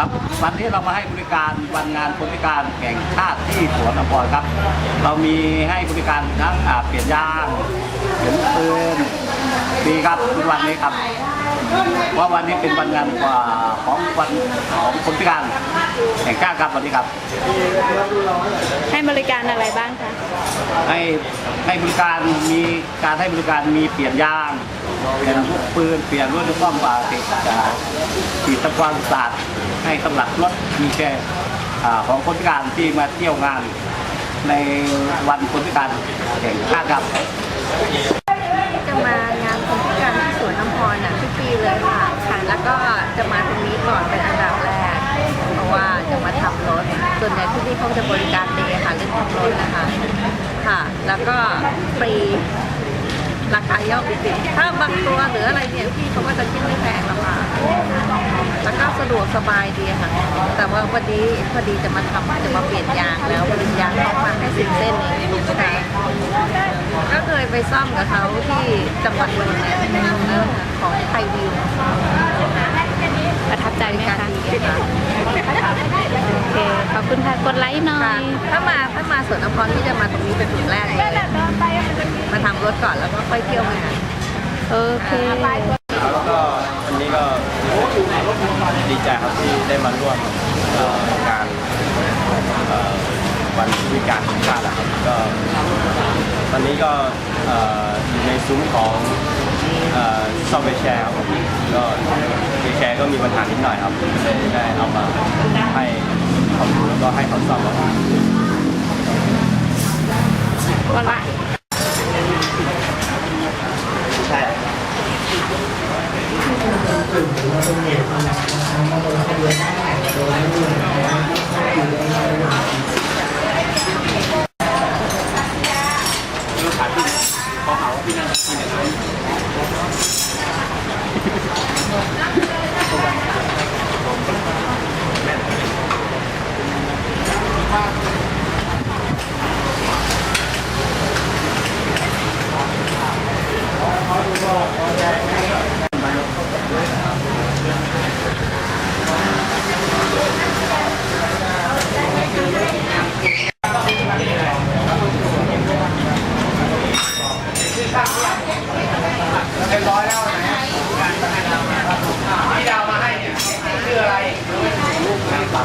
ครับ วันนี้เรามาให้บริการวันงานคนพิการแห่งชาติที่สวนอภรครับ เรามีให้บริการทั้งอ่าเปลี่ยนยางเปลี่ยนปืนดีครับทุกวันนี้ครับเพราะวันนี้เป็นวันงานกว่าของวันของคนพิการแห่งชาติครับวันนี้ครับ ให้บริการอะไรบ้างคะให้ให้บริการมีการให้บริการมีเปลี่ยนยางเปลี่ยนลูกปืนเปลี่ยนรถลูกป้อมปลาติดฉีดตะกวางศาสตร์ให้สำหรับรถมีแค่ของคนพิการที่มาเที่ยวงาน ในวันคนพิการแห่งชาติครับจะมางานคนพิการที่สวนน้ำพรน่ะทุกปีเลยค่ะค่ะแล้วก็จะมาตรงนี้ก่อนเป็นอันดับแรก เพราะว่าจะมาทำรถ ส่วนใหญ่ที่นี่เขาจะบริการดีค่ะเรื่องทำรถนะคะค่ะ แล้วก็ฟรีราคาย่อมติดถ้าบางตัวหรืออะไรเนี่ยพี่เขาก็จะคิดไม่แพงหรอกค่ะ สะดวกสบายดีค่ะ แต่ว่าวันนี้พอดีจะมาทำจะมาเปลี่ยนยางแล้วเปลี่ยนยางต้องมาแค่สิบเส้นเองค่ะก็เคยไปซ่อมกับเขาที่จังหวัดนนท์เนี่ยของไทยวิวประทับใจไหมการคะดีค่ะโอเคขอบคุณค่ะกดไลค์หน่อค่ะยถ้ามาถ้ามาสวนน้ำพรที่จะมาตรงนี้เป็นจุดแรกเลยมาทำรถก่อนแล้วก็ค่อยเที่ยวงานโอเค แล้วก็วันนี้ก็ดีใจครับที่ได้มาร่วมเอ่องานเอ่อวันวิการแห่งชาตินะครับก็ วันนี้ก็อยู่ในซุ้มของซ่อมเวแชร์ครับผมก็เวแชร์ก็มีปัญหานิดหน่อยครับเลยได้เอามาให้เขาดูแล้วก็ให้เขาซ่อมครับกด มีโอาสที่เขาหาว่าพี่นั่งกินอย่างนั้น